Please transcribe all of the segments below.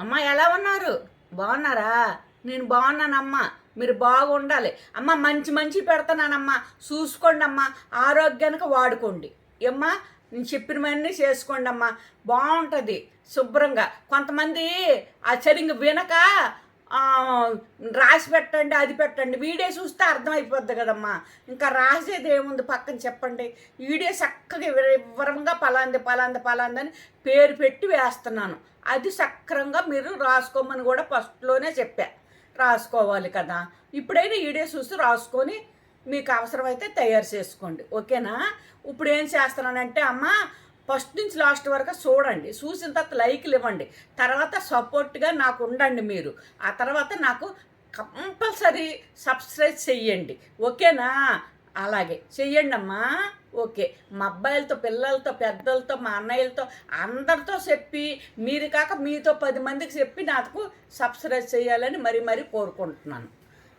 అమ్మ ఎలా ఉన్నారు? బాగున్నారా? నేను బాగున్నానమ్మా. మీరు బాగుండాలి. అమ్మ మంచి మంచి పెడతానమ్మా చూసుకోండి అమ్మా ఆరోగ్యానికి వాడుకోండి. ఏమ్మా నేను చెప్పినవన్నీ చేసుకోండి అమ్మా బాగుంటుంది శుభ్రంగా. కొంతమంది ఆ సరిగ్గా వినక రాసి పెట్టండి అది పెట్టండి. వీడియో చూస్తే అర్థమైపోద్ది కదమ్మా. ఇంకా రాసేది ఏముంది పక్కన చెప్పండి. వీడియో చక్కగా వివరంగా పలాంది పలాంది పలాంది అని పేరు పెట్టి వేస్తున్నాను. అది సక్రంగా మీరు రాసుకోమని కూడా ఫస్ట్లోనే చెప్పా. రాసుకోవాలి కదా. ఇప్పుడైనా వీడియో చూసి రాసుకొని మీకు అవసరమైతే తయారు చేసుకోండి. ఓకేనా? ఇప్పుడు ఏం చేస్తున్నానంటే అమ్మ ఫస్ట్ నుంచి లాస్ట్ వరకు చూడండి. చూసిన తర్వాత లైక్లు ఇవ్వండి. తర్వాత సపోర్ట్గా నాకు ఉండండి మీరు. ఆ తర్వాత నాకు కంపల్సరీ సబ్స్క్రైబ్ చెయ్యండి. ఓకేనా? అలాగే. చెయ్యండి అమ్మా. ఓకే. మా అబ్బాయిలతో పిల్లలతో పెద్దలతో మా అన్నయ్యలతో అందరితో చెప్పి మీరు కాక మీతో పది మందికి చెప్పి నాకు సబ్స్క్రైబ్ చేయాలని మరీ మరీ కోరుకుంటున్నాను.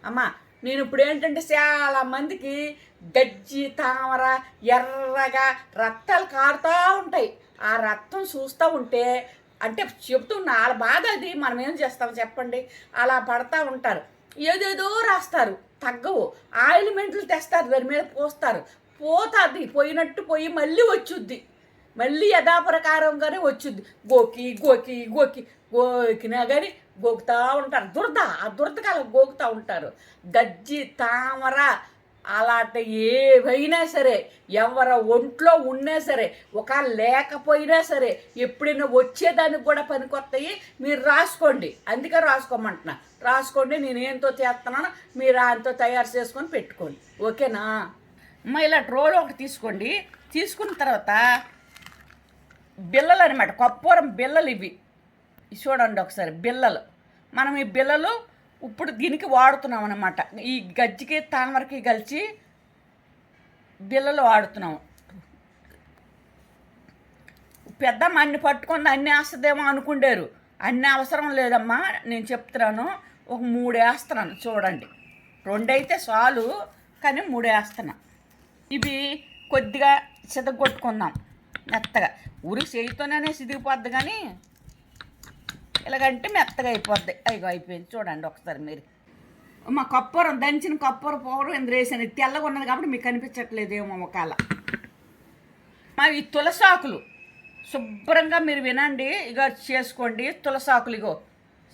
అమ్మా నేను ఇప్పుడు ఏంటంటే చాలా మందికి గజ్జి తామర ఎర్రగా రక్తాలు కారుతూ ఉంటాయి. ఆ రక్తం చూస్తూ ఉంటే అంటే చెప్తున్నా వాళ్ళ బాధ అది. మనం ఏం చేస్తాం చెప్పండి? అలా పడతా ఉంటారు. ఏదేదో రాస్తారు. తగ్గవు. ఆయిల్మెంట్లు తెస్తారు. దాని మీద పోస్తారు. పోతుంది. పోయినట్టు పోయి మళ్ళీ వచ్చుద్ది. మళ్ళీ యథాప్రకారంగానే వచ్చింది. గోకి గోకి గోకి గోకినా కానీ గోకుతా ఉంటారు. దురద ఆ దురదకాల గోకుతూ ఉంటారు. గజ్జి తామర అలాంటి ఏవైనా సరే ఎవరి ఒంట్లో ఉన్నా సరే ఒక లేకపోయినా సరే ఎప్పుడైనా వచ్చేదానికి కూడా పనికొస్తాయి మీరు రాసుకోండి. అందుకే రాసుకోమంటున్నా. రాసుకోండి నేను ఏంతో చేస్తున్నానో మీరు అంతో తయారు చేసుకొని పెట్టుకోండి. ఓకేనా? అమ్మ ఇలా ట్రోల్ ఒకటి తీసుకోండి. తీసుకున్న తర్వాత బిల్లలు అనమాట కప్పూరం బిల్లలు ఇవి. చూడండి ఒకసారి బిల్లలు మనం ఈ బిల్లలు ఇప్పుడు దీనికి వాడుతున్నాం అనమాట ఈ గజ్జికి తామరకి కలిసి బిల్లలు వాడుతున్నాం పెద్దమ్మ అన్ని పట్టుకుంది అన్ని వేస్తుందేమో అనుకుండేరు. అన్ని అవసరం లేదమ్మా నేను చెప్తున్నాను. ఒక మూడు వేస్తున్నాను చూడండి. రెండైతే చాలు కానీ మూడు వేస్తున్నా. ఇవి కొద్దిగా చితగొట్టుకుందాం మెత్తగా. ఊరికి చేయితోనే సిదిగిపోద్ది కానీ ఇలాగంటే మెత్తగా అయిపోద్ది. అయ్యో అయిపోయింది. చూడండి ఒకసారి మీరు. మా కప్పూరం దంచిన కప్పూర పౌడర్ ఇందులో వేసాను. తెల్లగా ఉన్నది కాబట్టి మీకు కనిపించట్లేదేమో ఒకవేళ మా ఈ తులసాకులు. శుభ్రంగా మీరు వినండి. ఇక చేసుకోండి. తులసాకులు ఇగో.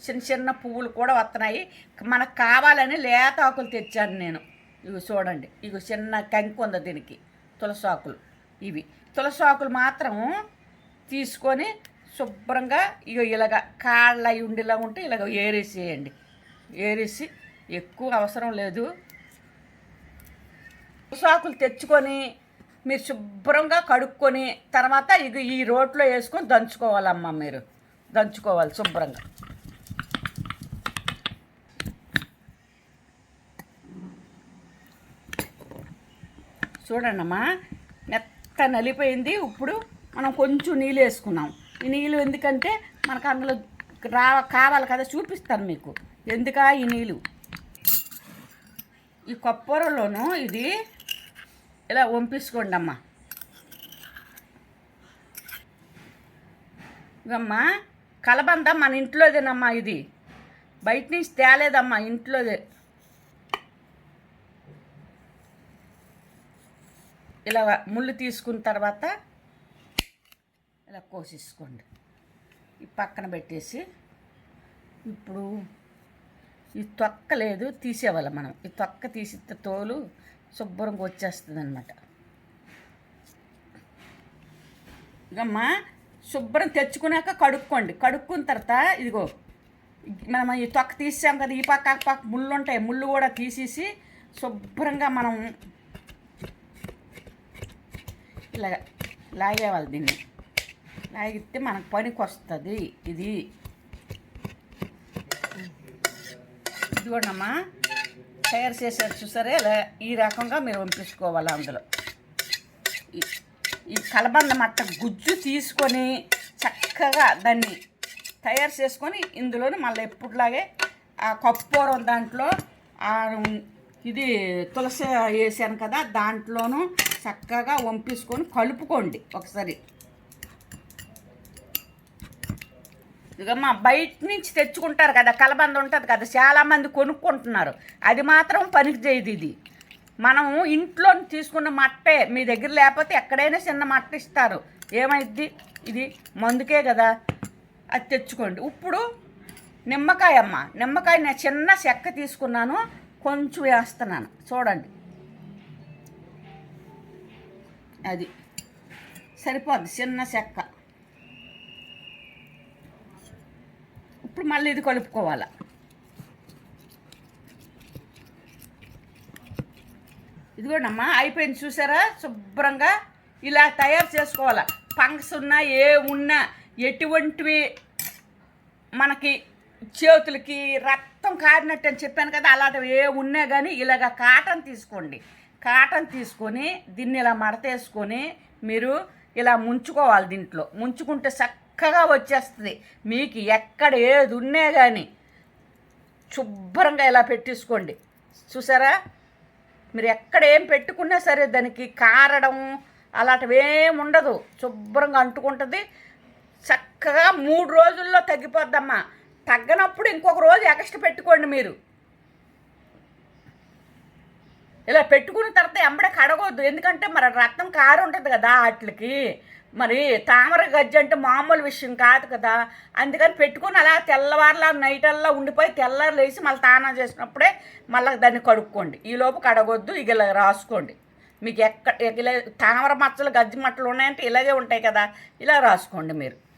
చిన్న చిన్న పువ్వులు కూడా వస్తున్నాయి మనకు కావాలని లేత ఆకులు తెచ్చాను నేను. ఇవి చూడండి. ఇగో చిన్న కంకి ఉంది దీనికి. తులసాకులు. ఇవి. తులసాకులు మాత్రం తీసుకొని శుభ్రంగా ఇక ఇలాగ కాళ్ళ అయి ఉండేలా ఉంటే ఇలాగ ఏరేసేయండి. ఏరేసి ఎక్కువ అవసరం లేదు. సాకులు తెచ్చుకొని మీరు శుభ్రంగా కడుక్కొని తర్వాత ఇది ఈ రోట్లో వేసుకొని దంచుకోవాలమ్మా మీరు. దంచుకోవాలి శుభ్రంగా. చూడండమ్మా మెత్త నలిపోయింది. ఇప్పుడు మనం కొంచెం నీళ్ళు వేసుకున్నాం. ఈ నీళ్ళు ఎందుకంటే మనకు అందులో రా కావాలి కదా చూపిస్తాను మీకు. ఎందుకా ఈ నీళ్ళు? ఈ కొప్పరలోను ఇది ఇలా వంపించుకోండి అమ్మా ఇదమ్మా కలబంద మన ఇంట్లోదేనమ్మా ఇది. బయట నుంచి తేలేదమ్మా ఇంట్లోదే. ఇలా ముళ్ళు తీసుకున్న తర్వాత ఇలా కోసేసుకోండి. ఈ పక్కన పెట్టేసి ఇప్పుడు ఈ తొక్క లేదు తీసేవాళ్ళం మనం. ఈ తొక్క తీసిస్తే తోలు శుభ్రంగా వచ్చేస్తుంది అనమాట ఇదమ్మా శుభ్రం తెచ్చుకున్నాక కడుక్కోండి. కడుక్కున్న తర్వాత ఇదిగో మనం ఈ తొక్క తీసాం కదా ఈ పక్క ఆ పక్క ముళ్ళు ఉంటాయి ముళ్ళు కూడా తీసేసి శుభ్రంగా మనం ఇలా లాగేవాలి దీన్ని. లాగితే మనకు పనికి వస్తుంది. ఇది. ఇదిగోండమ్మా. తయారు చేసేది చూసారే? ఇలా ఈ రకంగా మీరు పంపించుకోవాలి అందులో. ఈ- కలబంద మట్ట గుజ్జు తీసుకొని చక్కగా దాన్ని తయారు చేసుకొని ఇందులోనే మళ్ళీ ఎప్పుడులాగే ఆ కప్పూరం దాంట్లో ఇది తులసి వేసాను కదా దాంట్లోనూ చక్కగా వంపేసుకొని కలుపుకోండి ఒకసారి. మా బయట నుంచి తెచ్చుకుంటారు కదా కలబంద ఉంటుంది కదా చాలామంది కొనుక్కుంటున్నారు. అది మాత్రం పనికి చేయదు ఇది. మనం ఇంట్లో తీసుకున్న మట్టే మీ దగ్గర లేకపోతే ఎక్కడైనా చిన్న మట్ట ఇస్తారు. ఏమైద్ది? ఇది మందుకే కదా. అది తెచ్చుకోండి. ఇప్పుడు నిమ్మకాయ అమ్మ నిమ్మకాయ నేను చిన్న చెక్క తీసుకున్నాను కొంచెం వేస్తున్నాను. చూడండి. అది. సరిపోద్ది చిన్న చెక్క. ఇప్పుడు మళ్ళీ ఇది కలుపుకోవాలి? ఇదిగోనమ్మా అయిపోయింది చూసారా? శుభ్రంగా ఇలా తయారు చేసుకోవాలి? ఫంక్స్ ఉన్నా ఏ ఉన్నా ఎటువంటివి మనకి చేతులకి రక్తం కారినట్టు అని చెప్పాను కదా అలాంటివి ఏ ఉన్నా కానీ ఇలాగ కాటన్ తీసుకోండి. కాటన్ తీసుకొని దీన్ని ఇలా మడతేసుకొని మీరు ఇలా ముంచుకోవాలి దీంట్లో. ముంచుకుంటే చక్కగా వచ్చేస్తుంది. మీకు ఎక్కడ ఏది ఉన్నా కానీ శుభ్రంగా ఇలా పెట్టేసుకోండి. చూసారా? మీరు ఎక్కడ ఏం పెట్టుకున్నా సరే దానికి కారడం అలాంటివి ఏం ఉండదు. శుభ్రంగా అంటుకుంటుంది. చక్కగా మూడు రోజుల్లో తగ్గిపోద్దమ్మా. తగ్గనప్పుడు ఇంకొక రోజు ఎక్స్ట్రా పెట్టుకోండి మీరు. ఇలా పెట్టుకున్న తర్వాత ఎంబడే కడగొద్దు. ఎందుకంటే మరి రక్తం కారు ఉంటుంది కదా వాటికి. మరి తామర గజ్జి అంటే మామూలు విషయం కాదు కదా. అందుకని పెట్టుకుని అలా తెల్లవారులా అల్లా ఉండిపోయి తెల్లారు లేచి మళ్ళీ తానం చేసినప్పుడే మళ్ళీ దాన్ని కడుక్కోండి. ఈ లోపు కడగొద్దు ఇక ఇలా రాసుకోండి. మీకు ఎక్కడ ఇలా తామర మచ్చలు గజ్జి మట్టలు ఉన్నాయంటే ఇలాగే ఉంటాయి కదా. ఇలా రాసుకోండి మీరు.